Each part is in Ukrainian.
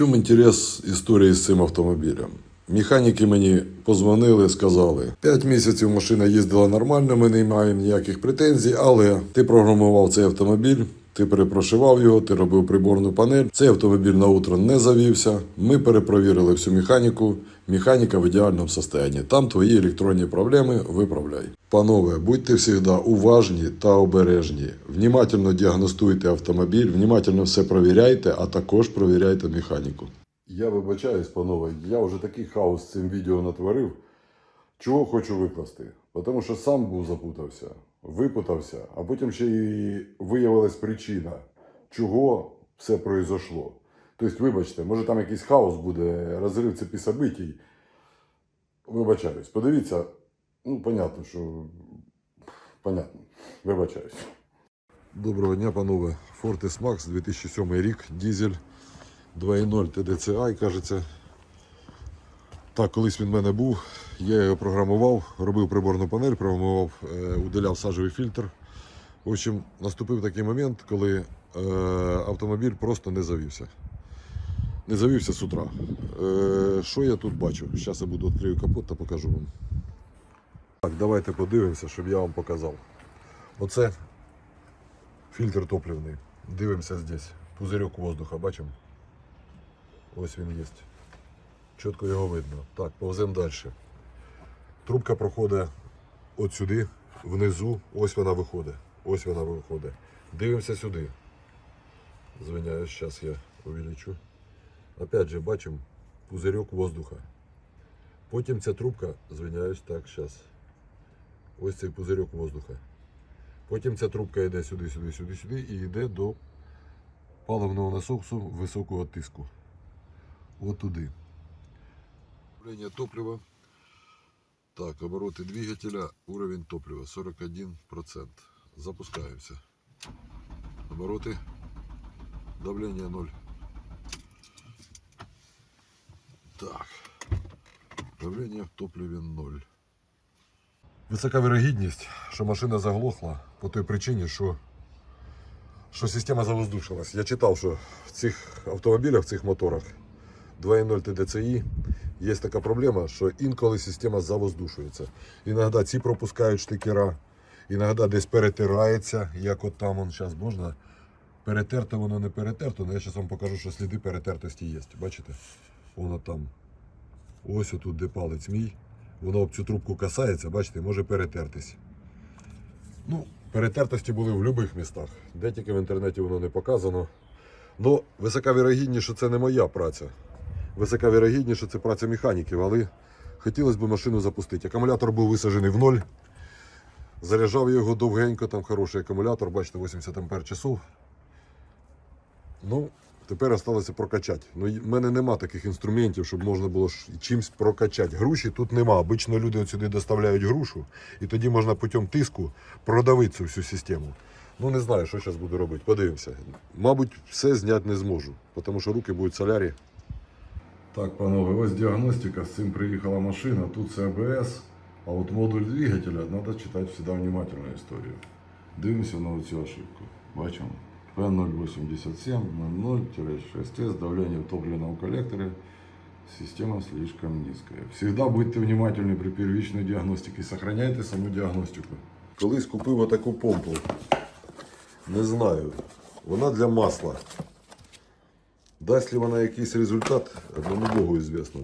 чому інтерес історії з цим автомобілем? Механіки мені позвонили, сказали, 5 місяців машина їздила нормально, ми не маємо ніяких претензій, але ти програмував цей автомобіль, ти перепрошивав його, ти робив приборну панель. Цей автомобіль на утро не завівся. Ми перепровірили всю механіку. Механіка в ідеальному стані. Там твої електронні проблеми виправляй. Панове, будьте завжди уважні та обережні. Внімательно діагностуйте автомобіль, внімательно все провіряйте, а також провіряйте механіку. Я вибачаюсь, панове, я вже такий хаос з цим відео натворив. Чого хочу викласти? Тому що сам був запутався, випутався, а потім ще і виявилась причина, чого все произошло. Тобто, вибачте, може там якийсь хаос буде, розрив цепі событий. Вибачаюсь. Подивіться, ну, понятно, що. Понятно. Вибачаюсь. Доброго дня, панове. Fortis Max 2007 рік, дізель 2.0 TDCi, кажеться. Так, колись він в мене був. Я його програмував, робив приборну панель, програмував, е, удаляв сажевий фільтр. В общем, наступив такий момент, коли е, автомобіль просто не завівся. Не завівся з утра. Е, що я тут бачу? Зараз я буду відкрию капот та покажу вам. Так, давайте подивимося, щоб я вам показав. Оце фільтр топливний. Дивимося здесь. Пузирьок воздуха, бачимо? Ось він є. Чітко його видно. Так, повземо далі. Трубка проходить от сюди, внизу, ось вона виходить. Ось вона виходить. Дивимося сюди. Звиняюсь, зараз я увеличу. Опять же, бачимо пузирьок воздуха. Потім ця трубка, звиняюсь, так, зараз. Ось цей пузирьок воздуха. Потім ця трубка йде сюди, сюди, сюди, сюди і йде до паливного насосу високого тиску. От туди. Управління топлива. Так, обороти двигателя, уровень топлива 41%. Запускаемся. Обороты. Давление 0. Так. Давление в топливе 0. Висока вирогідність, що машина заглохла по той причині, що, що система завоздушилась. Я читав, що в цих автомобілях, в цих моторах 2.0 TDCi є така проблема, що інколи система завоздушується. Іноді ці пропускають штикера, іноді десь перетирається, як от там он зараз можна. Перетерто воно не перетерто, але я зараз вам покажу, що сліди перетертості є. Бачите? Воно там. Ось отут, де палець мій. Воно об цю трубку касається, бачите, може перетертись. Ну, перетертості були в будь-яких містах. Де тільки в інтернеті воно не показано. Ну, висока вірогідність, що це не моя праця. Висока вірогідність, що це праця механіків, але хотілося б машину запустити. Акумулятор був висаджений в ноль. Заряджав його довгенько, там хороший акумулятор, бачите, 80 ампер часов. Ну, тепер залишилося прокачати. Ну, в мене нема таких інструментів, щоб можна було чимось прокачати. Груші тут нема. Обично люди сюди доставляють грушу, і тоді можна путем тиску продавити цю всю систему. Ну не знаю, що зараз буду робити. Подивимося. Мабуть, все зняти не зможу, тому що руки будуть солярі. Так, панове, ось діагностика. З цим приїхала машина. Тут це АБС, а от модуль двигателя треба читати завжди внимательно історію. Дивимося на цю ошибку. Бачимо. P087 00-6S, давление в топливном коллекторе, система слишком низкая. Всегда будьте внимательны при первичной діагностиці, сохраняйте саму діагностику. Колись купив отаку помпу. Не знаю. Вона для масла. Дасть ли вона якийсь результат, одному Богу известно.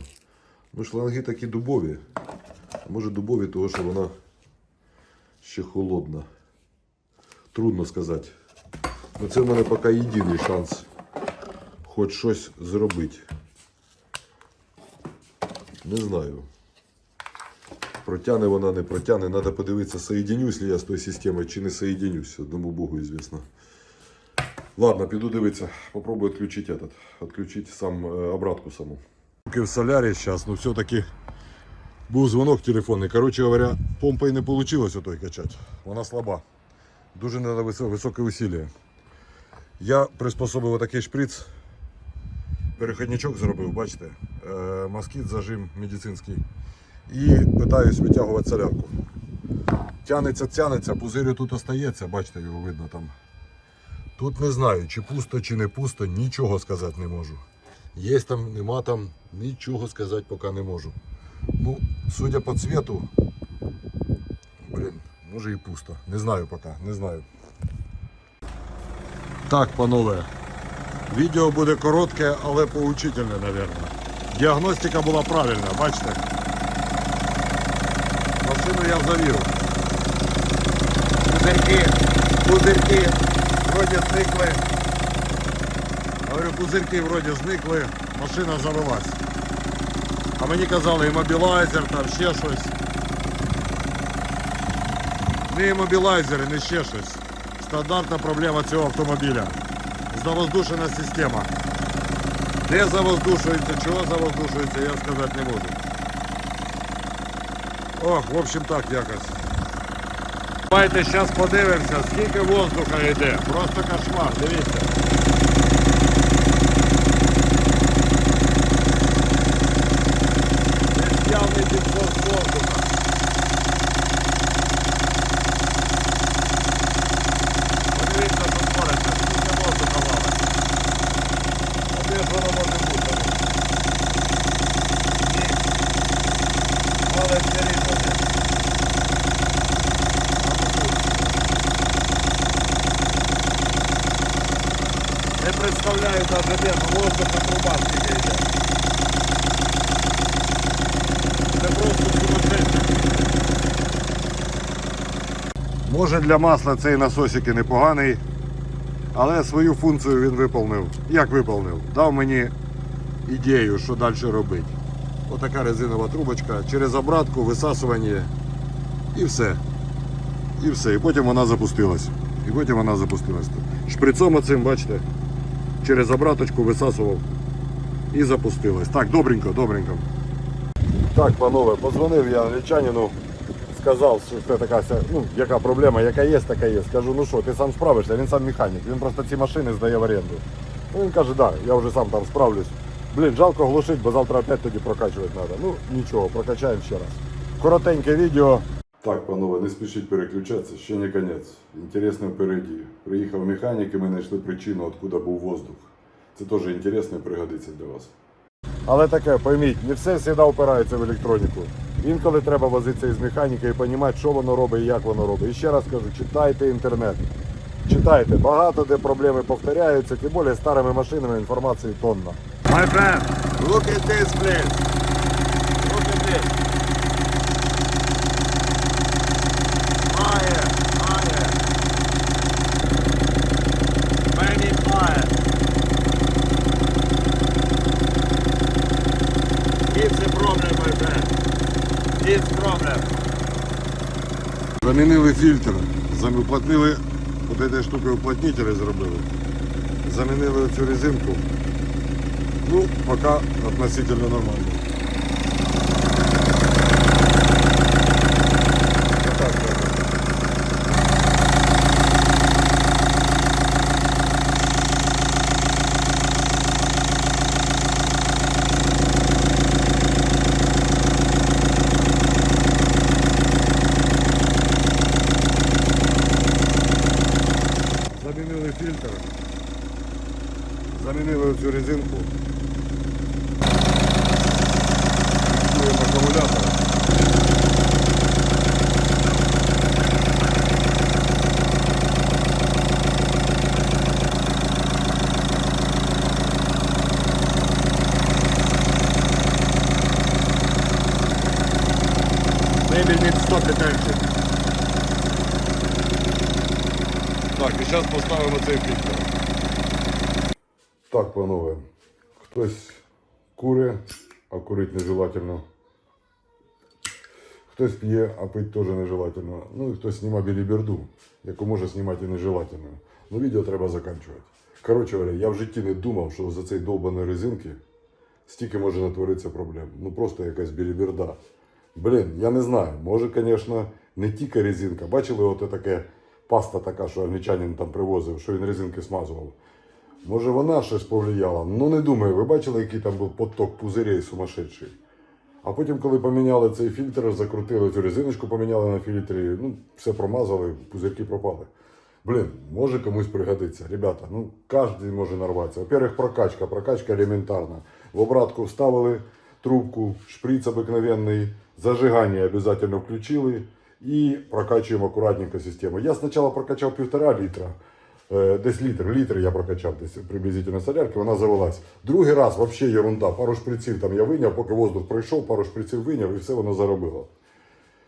Ну, шланги такі дубові. А може дубові, тому що вона ще холодна. Трудно сказати. Ну, це в мене поки єдиний шанс хоч щось зробити. Не знаю. Протягне вона, не протягне. Треба подивитися, соєдинюсь ли я з тою системою чи не соєдинюсь. Одному Богу известно. Ладно, піду дивитися. Попробую відключити этот. Відключити сам е, обратку саму. Поки в солярі зараз, ну все-таки був дзвонок телефонний. Коротше говоря, помпою не вийшло отой качати. Вона слаба. Дуже треба високе усилля. Я приспособив отакий шприц. Переходничок зробив, бачите? Е, москіт, зажим медицинський. І питаюсь витягувати солярку. Тянеться, тянеться, пузирю тут остається, бачите, його видно там. Тут не знаю, чи пусто, чи не пусто, нічого сказати не можу. Є там, нема там, нічого сказати поки не можу. Ну, судя по цвету, блін, може і пусто. Не знаю поки, не знаю. Так, панове, відео буде коротке, але поучительне, мабуть. Діагностика була правильна, бачите? Машину я завів. Пузирки, пузирки вроді зникли. Говорю, пузирки вроді зникли, машина завелась. А мені казали, іммобілайзер, там ще щось. Не іммобілайзери, не ще щось. Стандартна проблема цього автомобіля. Завоздушена система. Де завоздушується, чого завоздушується, я сказати не можу. Ох, в общем так якось. Давайте зараз подивимося, скільки воздуха йде. Просто кошмар, дивіться. Десь явний підсос воздуха. Подивіться, що твориться, скільки воздуха валить. А де ж воно може бути? Ні. Валить все рівно десь. Не представляю де, ну воздуха труба скільки йде. Це просто сумасшедше. Може для масла цей насосик і непоганий, але свою функцію він виповнив. Як виповнив? Дав мені ідею, що далі робити. Отака резинова трубочка, через обратку, висасування і все. І все. І потім вона запустилась. І потім вона запустилась. Шприцом оцим, бачите, через обраточку висасував і запустилась. Так, добренько, добренько. Так, панове, позвонив я англічанину, сказав, що це така, ну, яка проблема, яка є, така є. Скажу, ну що, ти сам справишся, він сам механік, він просто ці машини здає в оренду. Ну, він каже, да, я вже сам там справлюсь. Блін, жалко глушить, бо завтра опять тоді прокачувати треба. Ну, нічого, прокачаємо ще раз. Коротеньке відео. Так, панове, не спішіть переключатися, ще не кінець. Інтересно впереді. Приїхав механік і ми знайшли причину, откуда був воздух. Це теж інтересно і пригодиться для вас. Але таке, пойміть, не все завжди опирається в електроніку. Інколи треба возитися із механіки і розуміти, що воно робить і як воно робить. І ще раз кажу, читайте інтернет. Читайте, багато де проблеми повторяються, тим більше старими машинами інформації тонна. My friend, look at this, please. Look at this. Fire, fire. Many fire. It's a problem, my friend. It's проблем. Замінили фільтр, уплотнили, от этой штукою уплотнителі зробили. Замінили цю резинку. Ну, пока относительно нормально. Отак, да. Замінили фільтр. Замінили цю резинку. Фіксуємо акумулятор. Need stop. Так, і зараз поставимо цей фільтр. Так, панове, хтось куре, а курить нежелательно. Хтось п'є, а пить теж нежелательно. Ну і хтось знімає біліберду, яку може знімати і нежелательно. Ну відео треба закінчувати. Коротше говоря, я в житті не думав, що за цей довбаної резинки стільки може натворитися проблем. Ну просто якась біліберда. Блін, я не знаю. Може, звісно, не тільки резинка. Бачили, от таке паста така, що англічанин там привозив, що він резинки смазував. Може вона щось повлияла. Ну не думаю, ви бачили, який там був поток пузирей сумасшедший. А потім, коли поміняли цей фільтр, закрутили цю резиночку, поміняли на фільтрі, ну, все промазали, пузирки пропали. Блін, може комусь пригодиться. Ребята, ну кожен може нарватися. Во-первых, прокачка. Прокачка елементарна. В обратку вставили трубку, шприц обыкновенный, зажигание обязательно включили и прокачиваем аккуратненько систему. Я сначала прокачал півтора літра, е, десь літр, літр я прокачав десь приблизительно солярки, вона завелась. Другий раз вообще ерунда, пару шприців там я виняв, поки воздух пройшов, пару шприців виняв і все воно заробило.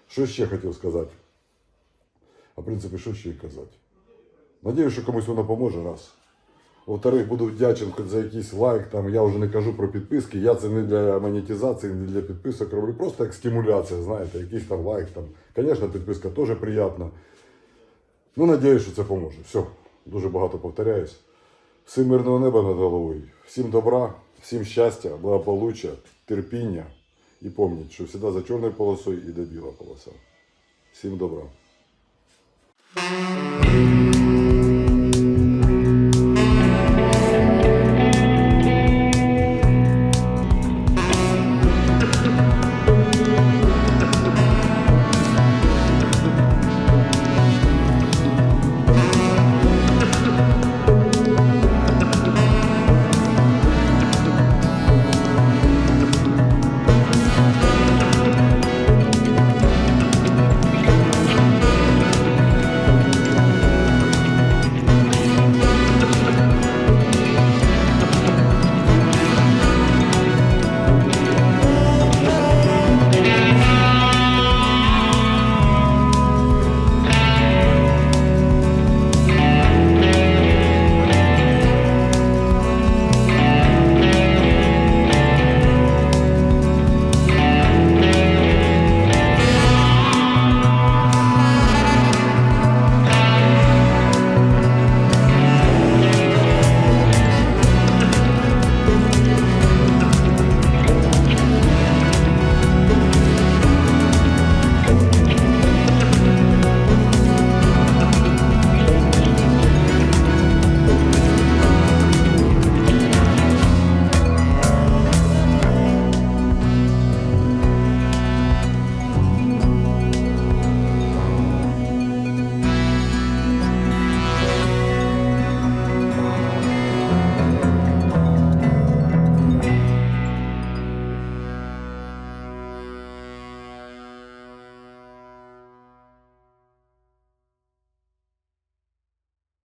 Що ще хотів сказати? А в принципі, що ще й казати? Надіюсь, що комусь воно поможе раз. Во-вторых, буду вдячен хоч за якийсь лайк. Там я вже не кажу про підписки. Я це не для монетизації, не для підписок роблю. Просто як стимуляція, знаєте, якийсь там лайк. Там. Звісно, підписка теж приємна. Ну, надіюсь, що це поможе. Все, дуже багато повторяюсь. Всім мирного неба над головою, всім добра, всім щастя, благополуччя, терпіння. І пам'ятайте, що завжди за чорною полосою іде біла полоса. Всім добра.